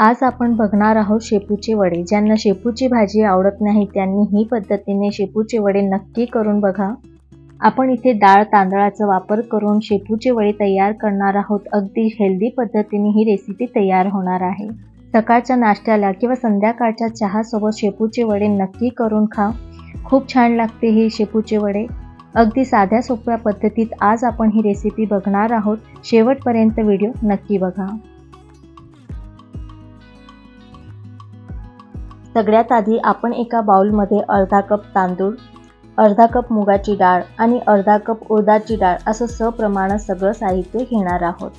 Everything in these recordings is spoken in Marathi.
आज आपण बघणार आहोत शेपूचे वडे. ज्यांना शेपूची भाजी आवडत नाही त्यांनी ही पद्धतीने शेपूचे वडे नक्की करून बघा. आपण इथे डाळ तांदळाचा वापर करून शेपूचे वडे तयार करणार आहोत. अगदी हेल्दी पद्धतीने ही रेसिपी तयार होणार आहे. सकाळच्या नाश्त्याला किंवा संध्याकाळच्या चहासोबत शेपूचे वडे नक्की करून खा. खूप छान लागते हे शेपूचे वडे. अगदी साध्या सोप्या पद्धतीत आज आपण ही रेसिपी बघणार आहोत. शेवटपर्यंत व्हिडिओ नक्की बघा. सगळ्यात आधी आपण एका बाउलमध्ये अर्धा कप तांदूळ अर्धा कप मुगाची डाळ आणि अर्धा कप उडदाची डाळ असं सप्रमाण सगळं साहित्य घेणार आहोत.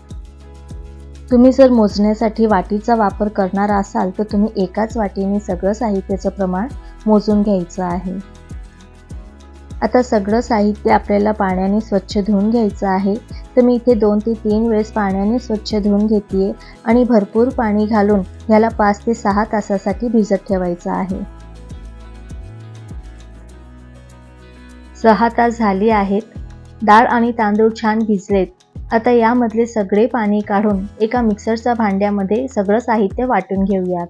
तुम्ही जर मोजण्यासाठी वाटीचा वापर करणार असाल तर तुम्ही एकाच वाटीने सगळं साहित्याचं प्रमाण मोजून घ्यायचं आहे. आता सगळं साहित्य आपल्याला पाण्याने स्वच्छ धुवून घ्यायचं आहे. तर मी इथे दोन ते तीन वेळेस पाण्याने स्वच्छ धुवून घेते आणि भरपूर पाणी घालून ह्याला पाच ते सहा तासासाठी भिजत ठेवायचं आहे. सहा तास झाली आहेत. डाळ आणि तांदूळ छान भिजलेत. आता यामधले सगळे पाणी काढून एका मिक्सरच्या भांड्यामध्ये सगळं साहित्य वाटून घेऊयात.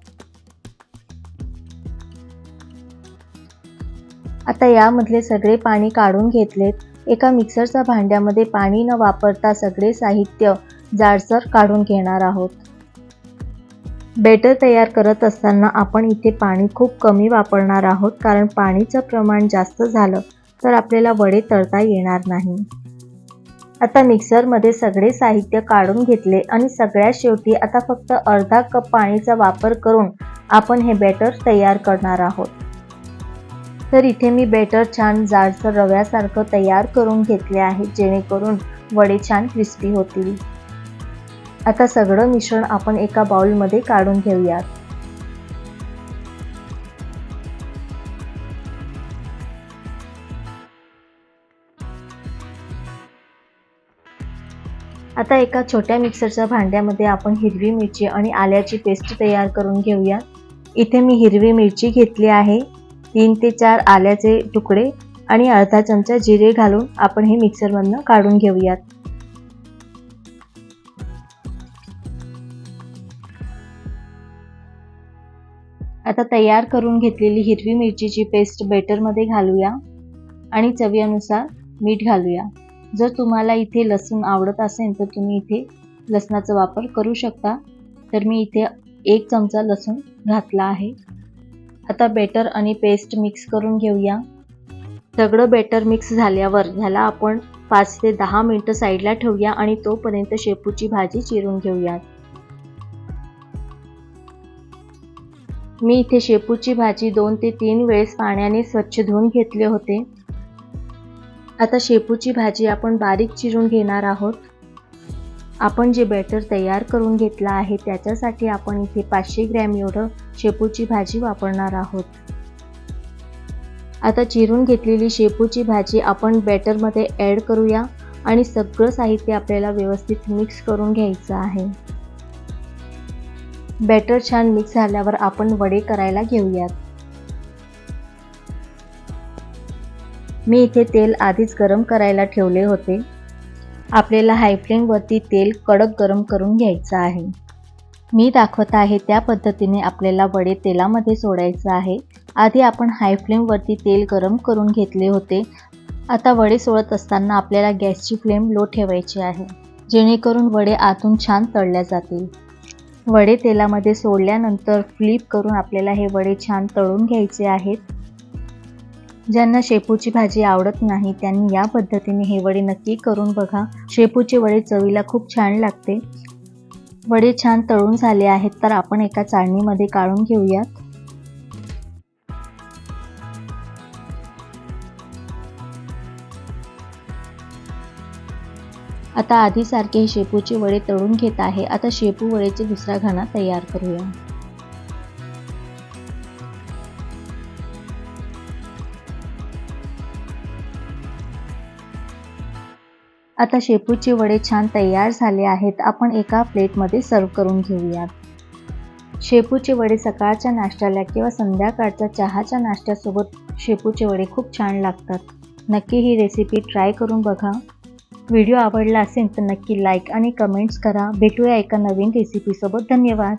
आता यामधले सगळे पाणी काढून घेतलेत. एका मिक्सरच्या भांड्यामध्ये पाणी न वापरता सगळे साहित्य जाडसर काढून घेणार आहोत. बेटर तयार करत असताना आपण इथे पाणी खूप कमी वापरणार आहोत कारण पाणीचं प्रमाण जास्त झालं तर आपल्याला वडे तळता येणार नाही. आता मिक्सरमध्ये सगळे साहित्य काढून घेतले आणि सगळ्यात शेवटी आता फक्त अर्धा कप पाणीचा वापर करून आपण हे बॅटर तयार करणार आहोत. तर इथे मी बेटर छान जाडसर रव्यासारखं तयार करून घेतले आहे जेणेकरून वडे छान क्रिस्पी होतील. आता सगळं मिश्रण आपण एका बाउलमध्ये काढून घेऊयात. आता एका छोट्या मिक्सरच्या भांड्यामध्ये आपण हिरवी मिरची आणि आल्याची पेस्ट तयार करून घेऊया. इथे मी हिरवी मिरची घेतली आहे. तीन ते चार आल्याचे तुकडे आणि अर्धा चमचा जिरे घालून आपण हे मिक्सरमधनं काढून घेऊयात. आता तयार करून घेतलेली हिरवी मिरचीची पेस्ट बेटरमध्ये घालूया आणि चवीनुसार मीठ घालूया. जर तुम्हाला इथे लसूण आवडत असेल तर तुम्ही इथे लसणाचा वापर करू शकता. तर मी इथे एक चमचा लसूण घातला आहे. आता बेटर आणि पेस्ट मिक्स करून घेऊया. सगळं बेटर मिक्स झाल्यावर ह्याला आपण पाच ते दहा मिनटं साईडला ठेवूया आणि तोपर्यंत शेपूची भाजी चिरून घेऊयात मी इथे शेपूची भाजी दोन ते तीन वेळेस पाण्याने स्वच्छ धुवून घेतले होते. आता शेपूची भाजी आपण बारीक चिरून घेणार आहोत. आपण जे बॅटर तयार करून घेतला आहे त्याच्यासाठी आपण इथे पाचशे ग्रॅम एवढं शेपूची भाजी वापरणार आहोत. आता चिरून घेतलेली शेपूची भाजी आपण बॅटरमध्ये ॲड करूया आणि सगळं साहित्य आपल्याला व्यवस्थित मिक्स करून घ्यायचं आहे. बॅटर छान मिक्स झाल्यावर आपण वडे करायला घेऊयात. मी इथे तेल आधीच गरम करायला ठेवले होते. आपल्याला हाय फ्लेमवरती तेल कडक गरम करून घ्यायचं आहे. मी दाखवत आहे त्या पद्धतीने आपल्याला वडे तेलामध्ये सोडायचं आहे. आधी आपण हाय फ्लेमवरती तेल गरम करून घेतले होते. आता वडे सोडत असताना आपल्याला गॅसची फ्लेम लो ठेवायची आहे. जेणेकरून वडे आतून छान तळल्या जातील. वडे तेलामध्ये सोडल्यानंतर फ्लिप करून आपल्याला हे वडे छान तळून घ्यायचे आहेत. ज्यांना शेपूची भाजी आवडत नाही त्यांनी या पद्धतीने हे वडे नक्की करून बघा. शेपूचे वडे चवीला खूप छान लागते. वडे छान तळून झाले आहेत तर आपण एका चाळणीमध्ये काढून घेऊयात. आता आधीसारखे शेपूचे वडे तळून घेत आहे. आता शेपू वडेचे दुसरा घाणा तयार करूया. आता शेपूचे वडे छान तयार झाले आहेत. आपण एका प्लेटमध्ये सर्व करून घेऊयात. शेपूचे वडे सकाळच्या नाश्त्याला किंवा संध्याकाळच्या चहाच्या नाश्त्यासोबत शेपूचे वडे खूप छान लागतात. नक्की ही रेसिपी ट्राय करून बघा. व्हिडिओ आवडला असेल तर नक्की लाईक आणि कमेंट्स करा. भेटूया एका नवीन रेसिपीसोबत धन्यवाद.